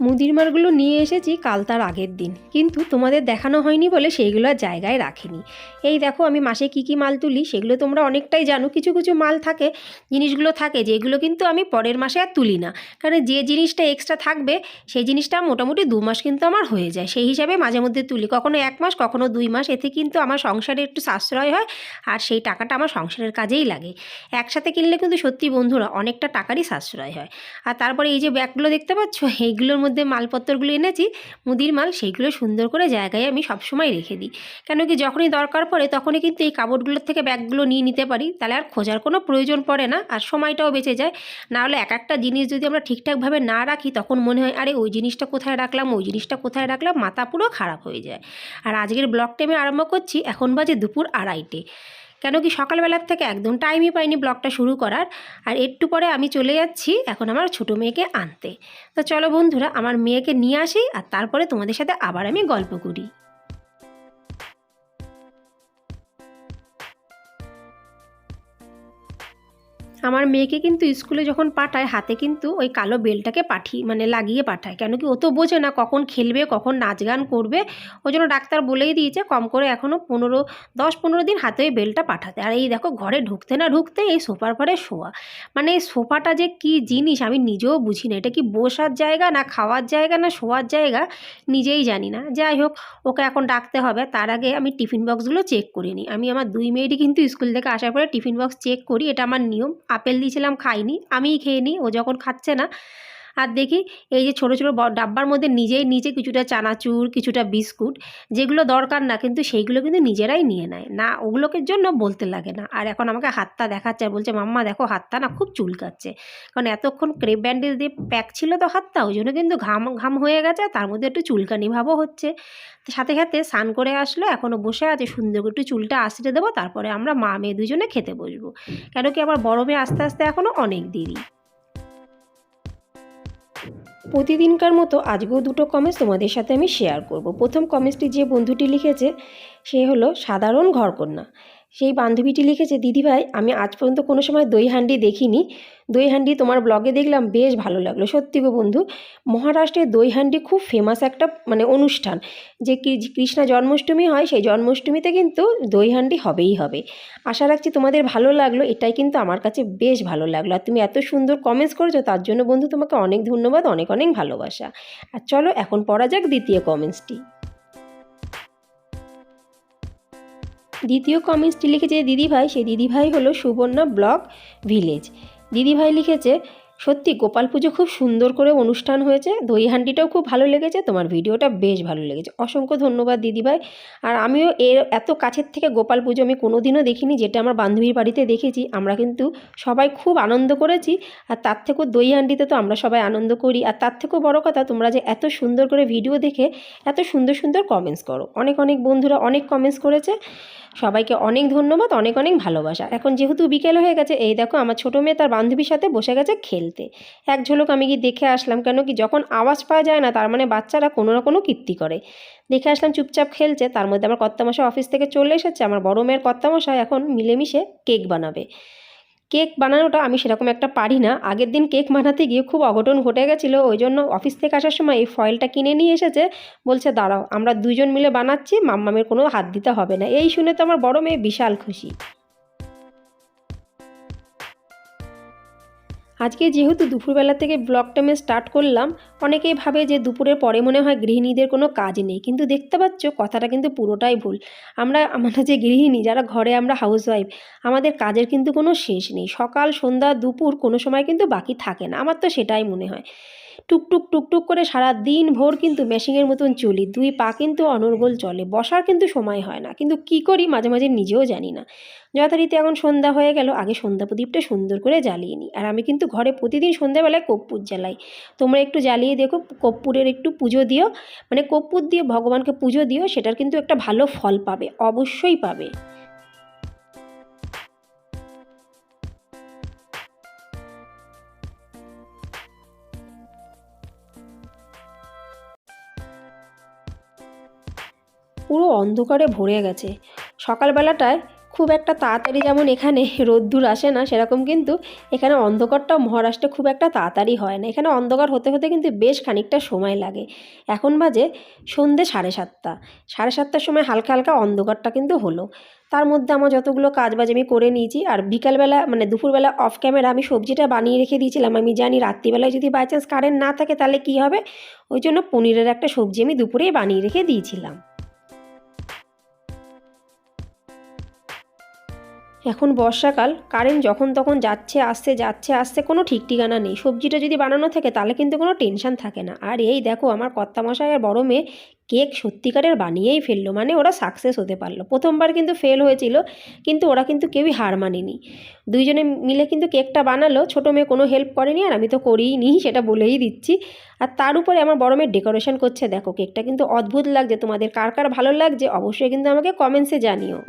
মুদির মালগুলো নিয়ে এসেছি কাল তার আগের দিন। কিন্তু তোমাদের দেখানো হয়নি বলে সেইগুলো আর জায়গায় রাখিনি। এই দেখো, আমি মাসে কী কী মাল তুলি, সেগুলো তোমরা অনেকটাই জানো। কিছু কিছু মাল থাকে, জিনিসগুলো থাকে, যেগুলো কিন্তু আমি পরের মাসে আর তুলি না। কারণ যে জিনিসটা এক্সট্রা থাকবে, সেই জিনিসটা মোটামুটি দু মাস কিন্তু আমার হয়ে যায়। সেই হিসাবে মাঝে মধ্যে তুলি। কখনো এক মাস, কখনো দুই মাস, এতে কিন্তু আমার সংসারে একটু সাশ্রয় হয় আর সেই টাকাটা আমার সংসারের কাজেই লাগে। একসাথে কিনলে কিন্তু সত্যি বন্ধুরা অনেকটা টাকারই সাশ্রয় হয়। আর তারপরে এই যে ব্যাগগুলো দেখতে পাচ্ছ, এইগুলোর মধ্যে মালপত্রগুলো এনেছি, মুদির মাল সেইগুলো সুন্দর করে জায়গায় আমি সবসময় রেখে দিই। কেন কি যখনই দরকার পড়ে তখনই কিন্তু এই কাপড়গুলোর থেকে ব্যাগগুলো নিয়ে নিতে পারি, তাহলে আর খোঁজার কোনো প্রয়োজন পড়ে না আর সময়টাও বেঁচে যায়। না হলে এক একটা জিনিস যদি আমরা ঠিকঠাকভাবে না রাখি তখন মনে হয়, আরে, ওই জিনিসটা কোথায় রাখলাম, ওই জিনিসটা কোথায় রাখলাম? মাথা পুরো খারাপ হয়ে যায়। আর আজকের ব্লগটা আমি আরম্ভ করছি এখন বাজে দুপুর আড়াইটে। কেন কি সকালবেলার থেকে একদম টাইমই পাইনি ব্লগটা শুরু করার। আর একটু পরে আমি চলে যাচ্ছি এখন আমার ছোটো মেয়েকে আনতে। তো চলো বন্ধুরা, আমার মেয়েকে নিয়ে আসি আর তারপরে তোমাদের সাথে আবার আমি গল্প করি। আমার মেয়েকে কিন্তু স্কুলে যখন পাঠায়, হাতে কিন্তু ওই কালো বেলটাকে পাঠিয়ে মানে লাগিয়ে পাঠায়। কেন কি ও তো বোঝে না কখন খেলবে, কখন নাচ গান করবে। ওই জন্য ডাক্তার বলেই দিয়েছে, কম করে এখনও পনেরো, দশ, পনেরো দিন হাতে ওই বেলটা পাঠাতে। আর এই দেখো, ঘরে ঢুকতে না ঢুকতে এই সোফার পরে শোয়া। মানে এই সোফাটা যে কি জিনিস, আমি নিজেও বুঝি না। এটা কি বসার জায়গা, না খাওয়ার জায়গা, না শোয়ার জায়গা? নিজেই জানি না। যাই হোক, ওকে এখন ডাকতে হবে। তার আগে আমি টিফিন বক্সগুলো চেক করে নিই। আমি আমার দুই মেয়েটি কিন্তু স্কুল থেকে আসার পরে টিফিন বক্স চেক করি, এটা আমার নিয়ম। আপেল দিয়েছিলাম খাইনি আমিই খেয়ে নিই ও যখন খাচ্ছে না আর দেখি এই যে ছোটো ছোটো ডাব্বার মধ্যে নিজেই নিচে কিছুটা চানাচুর, কিছুটা বিস্কুট, যেগুলো দরকার না, কিন্তু সেইগুলো কিন্তু নিজেরাই নিয়ে নেয়। না, ওগুলোকে জন্য বলতে লাগে না। আর এখন আমাকে হাতটা দেখাচ্ছে আর বলছে, মাম্মা, দেখো হাতটা না খুব চুলকাচ্ছে। কারণ এতক্ষণ ক্রেপ ব্যান্ডেজ দিয়ে প্যাক ছিল তো হাতটা, ওই জন্য কিন্তু ঘাম ঘাম হয়ে গেছে, তার মধ্যে একটু চুলকানি ভাবও হচ্ছে। সাথে সাথে স্নান করে আসলো এখনও বসে আছে, সুন্দর একটু চুলটা আসতে দেবো, তারপরে আমরা মা, মেয়ে দুজনে খেতে বসবো। কেন কি আমার বড় মেয়ে আস্তে আস্তে এখনও অনেক দেরি। প্রতিদিনকার মতো আজকেও দুটো কমেন্টস তোমাদের সাথে আমি শেয়ার করব। প্রথম কমেন্টসটি যে বন্ধুটি লিখেছে, সে হলো সাধারণ ঘরকন্যা। সেই বান্ধবীটি লিখেছে দিদিভাই আমি আজ পর্যন্ত কোনো সময় দই হান্ডি দেখিনি। দই হান্ডি তোমার ব্লগে দেখলাম, বেশ ভালো লাগল। সত্যি গো বন্ধু, মহারাষ্ট্রে দই হান্ডি খুব ফেমাস একটা মানে অনুষ্ঠান। যে কৃষ্ণা জন্মাষ্টমী হয়, সেই জন্মাষ্টমীতে কিন্তু দই হান্ডি হবেই হবে। আশা রাখছি তোমাদের ভালো লাগল, এটাই কিন্তু আমার কাছে বেশ ভালো লাগল। আর তুমি এত সুন্দর কমেন্টস করেছ, তার জন্য বন্ধু তোমাকে অনেক ধন্যবাদ, অনেক অনেক ভালোবাসা। আর চলো, এখন পড়া যাক দ্বিতীয় কমেন্টসটি দ্বিতীয় কমেন্টসটি লিখেছে দিদিভাই সেই দিদিভাই হলো সুবর্ণা ব্লক ভিলেজ। দিদিভাই লিখেছে সত্যি, গোপাল পুজো খুব সুন্দর করে অনুষ্ঠান হয়েছে। দই হান্ডিটাও খুব ভালো লেগেছে, তোমার ভিডিওটা বেশ ভালো লেগেছে। অসংখ্য ধন্যবাদ দিদিভাই। আর আমিও এর এত কাছের থেকে গোপাল পুজো আমি কোনো দিনও দেখিনি, যেটা আমার বান্ধবীর বাড়িতে দেখেছি। আমরা কিন্তু সবাই খুব আনন্দ করেছি, আর তার থেকেও দই হান্ডিতে তো আমরা সবাই আনন্দ করি। আর তার থেকেও বড় কথা, তোমরা যে এত সুন্দর করে ভিডিও দেখে এত সুন্দর সুন্দর কমেন্টস করো। অনেক অনেক বন্ধুরা অনেক কমেন্টস করেছে। সবাইকে অনেক ধন্যবাদ, অনেক অনেক ভালোবাসা। এখন যেহেতু বিকেল হয়ে গেছে, এই দেখো আমার ছোটো মেয়ে তার বান্ধবীর সাথে বসে গেছে খেলতে। এক ঝলক আমি গিয়ে দেখে আসলাম, কেন কি যখন আওয়াজ পাওয়া যায় না, তার মানে বাচ্চারা কোনো না কোনো কীর্তি করে। দেখে আসলাম চুপচাপ খেলছে, তার মধ্যে আমার কর্তামশাই অফিস থেকে চলে এসেছে, আমার বড় মেয়ের কর্তামশাই এখন মিলেমিশে কেক বানাবে। কেক বানানোটা আমি সেরকম একটা পারি না। আগের দিন কেক বানাতে গিয়ে খুব অঘটন ঘটে গেছিল, ওই জন্য অফিস থেকে আসার সময় এই ফয়েলটা কিনে নিয়ে এসেছে, বলছে, দাঁড়াও, আমরা দুজন মিলে বানাচ্ছি, মাম্মামের কোনো হাত দিতে হবে না। এই শুনে তো আমার বড় মেয়ে বিশাল খুশি। আজকে যেহেতু দুপুরবেলা থেকে ব্লগটা আমি স্টার্ট করলাম, অনেকেই ভাবে যে দুপুরের পরে মনে হয় গৃহিণীদের কোনো কাজ নেই। কিন্তু দেখতে পাচ্ছ, কথাটা কিন্তু পুরোটাই ভুল। আমরা আমরা যে গৃহিণী, যারা ঘরে আমরা হাউসওয়াইফ আমাদের কাজের কিন্তু কোনো শেষ নেই। সকাল, সন্ধ্যা, দুপুর কোনো সময় কিন্তু বাকি থাকে না। আমার তো সেটাই মনে হয়। টুকটুক টুকটুক করে সারা দিন ভোর কিন্তু মেশিনের মতন চলি। দুই পা কিন্তু অনর্গল চলে। বসার কিন্তু সময় হয় না। কিন্তু কি করি মাঝে মাঝে নিজেও জানি না। যথারীতি এখন সন্ধ্যা হয়ে গেল, আগে সন্ধ্যা প্রদীপটা সুন্দর করে জ্বালিয়ে নিই। আর আমি কিন্তু ঘরে প্রতিদিন সন্ধ্যাবেলায় কর্পূর জ্বালাই। তোমরা একটু জ্বালিয়ে দেখো, কর্পূরের একটু পুজো দিও। মানে কর্পূর দিয়ে, ভগবানকে পুজো দিও, সেটার কিন্তু একটা ভালো ফল পাবে। অবশ্যই পাবে। পুরো অন্ধকারে ভরে গেছে। সকালবেলাটায় খুব একটা তাড়াতাড়ি যেমন এখানে রোদ্দুর আসে না, সেরকম কিন্তু এখানে অন্ধকারটাও মহারাষ্ট্রে খুব একটা তাড়াতাড়ি হয় না। এখানে অন্ধকার হতে হতে কিন্তু বেশ খানিকটা সময় লাগে। এখন বাজে সন্ধে সাড়ে সাতটা। সাড়ে সাতটার সময় হালকা হালকা অন্ধকারটা কিন্তু হলো। তার মধ্যে আমার যতগুলো কাজ বাজ আমি করে নিয়েছি, আর বিকালবেলা মানে দুপুরবেলা অফ ক্যামেরা আমি সবজিটা বানিয়ে রেখে দিয়েছিলাম। আমি জানি রাত্রিবেলায় যদি বাই চান্স কারেন্ট না থাকে তাহলে কী হবে? ওই জন্য পনিরের একটা সবজি আমি দুপুরেই বানিয়ে রেখে দিয়েছিলাম। এখন বর্ষাকাল কারেন্ট যখন তখন যাচ্ছে, আসছে যাচ্ছে, আসছে, কোনো ঠিক ঠিকানা নেই। সবজিটা যদি বানানো থাকে, তাহলে কিন্তু কোনো টেনশন থাকে না। আর এই দেখো, আমার কর্তামশাই আর বড় মেয়ে, কেক সত্যিকারের বানিয়েই ফেলল মানে ওরা সাকসেস হতে পারল। প্রথমবার কিন্তু ফেল হয়েছিল, কিন্তু ওরা কিন্তু কেউই হার মানেনি। দুইজনে মিলে কিন্তু কেকটা বানালো, ছোটো মেয়ে কোনো হেল্প করেনি, আর আমি তো করিই নি সেটা বলেই দিচ্ছি। আর তার উপরে আমার বড় মেয়ে ডেকোরেশন করছে, দেখো, কেকটা কিন্তু অদ্ভুত লাগছে। তোমাদের কার কার ভালো লাগছে, অবশ্যই কিন্তু আমাকে কমেন্টসে জানিও।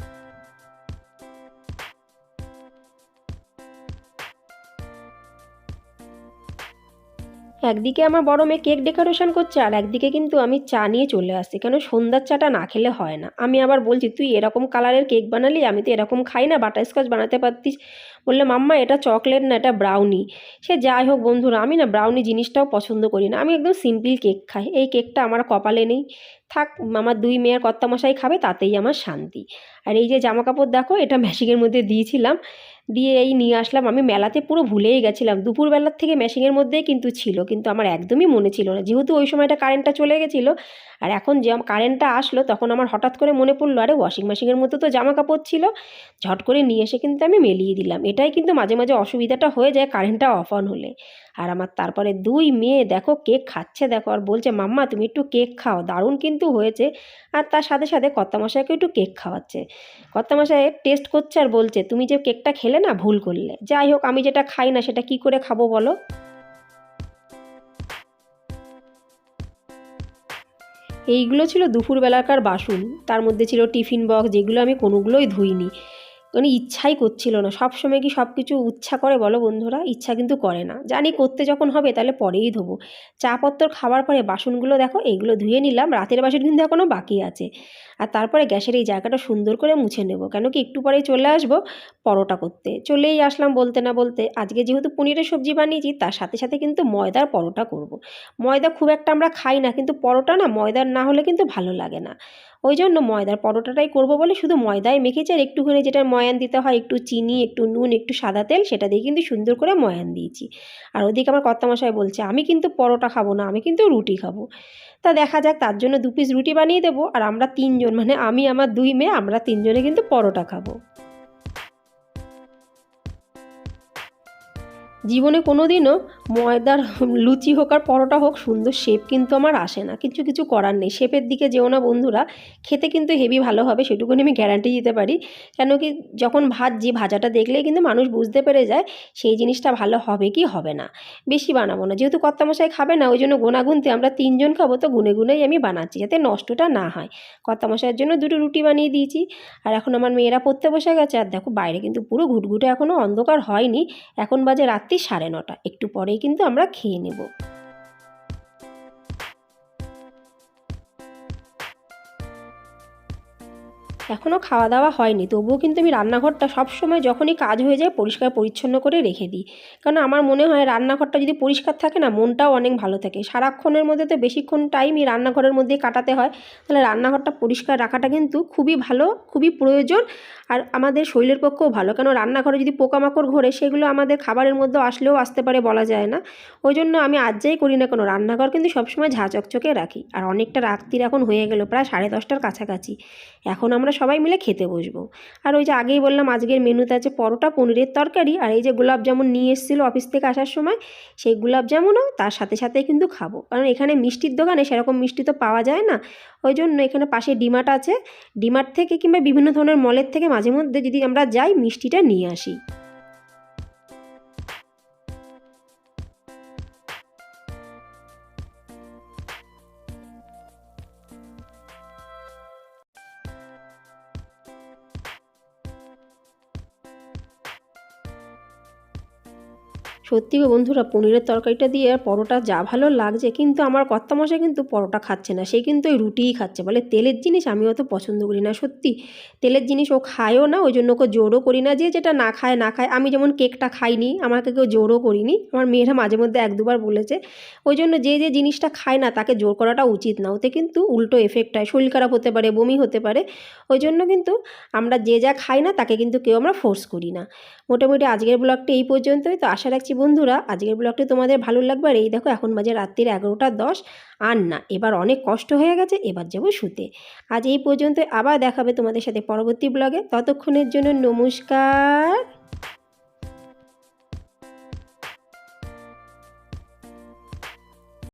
একদিকে আমার বড় মেয়ে কেক ডেকোরেশন করছে, আর একদিকে কিন্তু আমি চা নিয়ে চলে আসছি। কেন সন্ধ্যার চাটা না খেলে হয় না। আমি আবার বলছি, তুই এরকম কালারের কেক বানালি, আমি তো এরকম খাই না, বাটারস্কচ বানাতে পারতিস। বললে, মাম্মা, এটা চকলেট না, এটা ব্রাউনি। সে যাই হোক বন্ধুরা, আমি না ব্রাউনি জিনিসটাও পছন্দ করি না। আমি একদম সিম্পল কেক খাই। এই কেকটা আমার কপালে নেই। থাক, আমার দুই মেয়ের কর্তামশাই খাবে, তাতেই আমার শান্তি। আর এই যে জামা কাপড় দেখো, এটা মেশিনের মধ্যে দিয়েছিলাম। দিয়ে এই নিয়ে আসলাম। আমি মেলাতে পুরো ভুলেই গেছিলাম। দুপুরবেলার থেকে মেশিনের মধ্যেই কিন্তু ছিল, কিন্তু আমার একদমই মনে ছিল না। যেহেতু ওই সময়টা কারেন্টটা চলে গেছিল, আর এখন যে কারেন্টটা আসলো, তখন আমার হঠাৎ করে মনে পড়ল, আরে ওয়াশিং মেশিনের মধ্যে তো জামা কাপড় ছিল। ঝট করে নিয়ে এসে কিন্তু আমি মেলিয়ে দিলাম। এটাই কিন্তু মাঝে মাঝে অসুবিধাটা হয়ে যায় কারেন্টটা অফ অন হলে। আর আমার তারপরে দুই মেয়ে দেখো কেক খাচ্ছে দেখো, আর বলছে, মাম্মা, তুমি একটু কেক খাও। দারুণ কিন্তু হয়েছে। আর তার সাথে সাথে কর্তামশাইকে একটু কেক খাওয়াচ্ছে। কর্তামশাই টেস্ট করছে আর বলছে, তুমি যে কেকটা খেলে না ভুল করলে। যাই হোক, আমি যেটা খাই না সেটা কি করে খাব বলো? এইগুলো ছিল দুপুরবেলাকার বাসন। তার মধ্যে ছিল টিফিন বক্স, যেগুলো আমি কোনোগুলোই ধুইনি। মানে ইচ্ছাই করছিল না। সব সময় কি সব কিছু ইচ্ছা করে বলো বন্ধুরা? ইচ্ছা কিন্তু করে না। জানি করতে যখন হবে তাহলে পরেই ধোবো। চা পত্তর খাওয়ার পরে বাসনগুলো দেখো এইগুলো ধুয়ে নিলাম। রাতের বাসন কিন্তু এখনও বাকি আছে। আর তারপরে গ্যাসের এই জায়গাটা সুন্দর করে মুছে নেব। কেন কি একটু পরেই চলে আসব পরোটা করতে। চলেই আসলাম বলতে না বলতে। আজকে যেহেতু পনিরের সবজি বানিয়েছি, তার সাথে সাথে কিন্তু ময়দার পরোটা করব। ময়দা খুব একটা আমরা খাই না, কিন্তু পরোটা না ময়দার না হলে কিন্তু ভালো লাগে না। ওই জন্য ময়দার পরোটাটাই করব বলে শুধু ময়দায় মেখেছি আর একটুখানি যেটা ময়ান দিতে হয়, একটু চিনি, একটু নুন, একটু সাদা তেল, সেটা দিয়ে কিন্তু সুন্দর করে ময়ান দিয়েছি। আর ওদিকে আমার কর্তামশাই বলছে, আমি কিন্তু পরোটা খাব না, আমি কিন্তু রুটি খাব। তা দেখা যাক, তার জন্য দু পিস রুটি বানিয়ে দেবো। আর আমরা তিনজন মানে আমি, আমার দুই মেয়ে, আমরা তিনজনে কিন্তু পরোটা খাব। জীবনে কোনো দিনও ময়দার লুচি হোক আর পরোটা হোক, সুন্দর শেপ কিন্তু আমার আসে না। কিছু কিছু করার নেই। শেপের দিকে যেও না বন্ধুরা। খেতে কিন্তু হেভি ভালো হবে, সেটুকুনি আমি গ্যারান্টি দিতে পারি। কেন কি যখন ভাজছি ভাজাটা দেখলেই কিন্তু মানুষ বুঝতে পেরে যায়, সেই জিনিসটা ভালো হবে কি হবে না। বেশি বানাবো না। যেহেতু কর্তামশাই খাবে না ওই জন্য গুনাগুনতে আমরা তিনজন খাব, তো গুনে গুনেই আমি বানাচ্ছি, যাতে নষ্টটা না হয়। কর্তামশাইয়ের জন্য দুটো রুটি বানিয়ে দিয়েছি। আর এখন আমার মেয়েরা পড়তে বসে গেছে। আর দেখো, বাইরে কিন্তু পুরো ঘুটঘুটে এখনও অন্ধকার হয়নি। এখন বাজে রাত্রি সাড়ে নটা। একটু পরেই কিন্তু আমরা খেয়ে নেব। এখনও খাওয়া দাওয়া হয়নি। তবুও কিন্তু আমি রান্নাঘরটা সবসময় যখনই কাজ হয়ে যায় পরিষ্কার পরিচ্ছন্ন করে রেখে দিই। কারণ আমার মনে হয় রান্নাঘরটা যদি পরিষ্কার থাকে না, মনটাও অনেক ভালো থাকে। সারাক্ষণের মধ্যে তো বেশিক্ষণ টাইমই রান্নাঘরের মধ্যে কাটাতে হয়। তাহলে রান্নাঘরটা পরিষ্কার রাখাটা কিন্তু খুবই ভালো, খুবই প্রয়োজন আর আমাদের শরীরের পক্ষেও ভালো। কেন রান্নাঘরে যদি পোকামাকড় ঘোরে, সেগুলো আমাদের খাবারের মধ্যে আসলেও আসতে পারে বলা যায় না। ওই জন্য আমি আজ যাই করি না কোনো, রান্নাঘর কিন্তু সবসময় ঝা চকচকে রাখি। আর অনেকটা রাত্রির এখন হয়ে গেল, প্রায় সাড়ে দশটার কাছাকাছি। এখন আমরা সবাই মিলে খেতে বসবো। আর ওই যে আগেই বললাম, আজকের মেনুতে আছে পরোটা, পনিরের তরকারি, আর এই যে গোলাপ জামুন নিয়ে এসেছিল অফিস থেকে আসার সময়, সেই গোলাপ জামুনও তার সাথে সাথে কিন্তু খাব। কারণ এখানে মিষ্টির দোকানে সেরকম মিষ্টি তো পাওয়া যায় না। ওই জন্য এখানে পাশে ডিমার্ট আছে। ডিমার্ট থেকে কিংবা বিভিন্ন ধরনের মলের থেকে মাঝে মধ্যে যদি আমরা যাই, মিষ্টিটা নিয়ে আসি। সত্যি গো বন্ধুরা, পনিরের তরকারিটা দিয়ে আর পরোটা যা ভালো লাগছে, কিন্তু আমার কর্তামশাই কিন্তু পরোটা খাচ্ছে না। সে কিন্তু ওই রুটিই খাচ্ছে। বলে তেলের জিনিস আমি অত পছন্দ করি না, সত্যি। তেলের জিনিস ও খায়ও না, ওই জন্য ওকে জোরও করি না যে যেটা না খায় না খায়। আমি যেমন কেকটা খাইনি, আমাকে কেউ জোরও করিনি। আমার মেয়েরা মাঝে মধ্যে এক দুবার বলেছে, ওই জন্য যে যে জিনিসটা খায় না, তাকে জোর করাটা উচিত না। ওতে কিন্তু উল্টো এফেক্ট হয়, শরীর খারাপ হতে পারে, বমি হতে পারে। ওই জন্য কিন্তু আমরা যে যা খাই না, তাকে কিন্তু কেউ আমরা ফোর্স করি না। মোটামুটি আজকের ব্লগটি এই পর্যন্তই। তো আশা রাখছি বন্ধুরা, আজকের ব্লগটি তোমাদের ভালো লাগবে। আর এই দেখো, এখন বাজে রাত্রির এগারোটা দশ। আর না, এবার অনেক কষ্ট হয়ে গেছে, এবার যাব শুতে। আজ এই পর্যন্ত আবার দেখাবে তোমাদের সাথে পরবর্তী ব্লগে ততক্ষণের জন্য নমস্কার।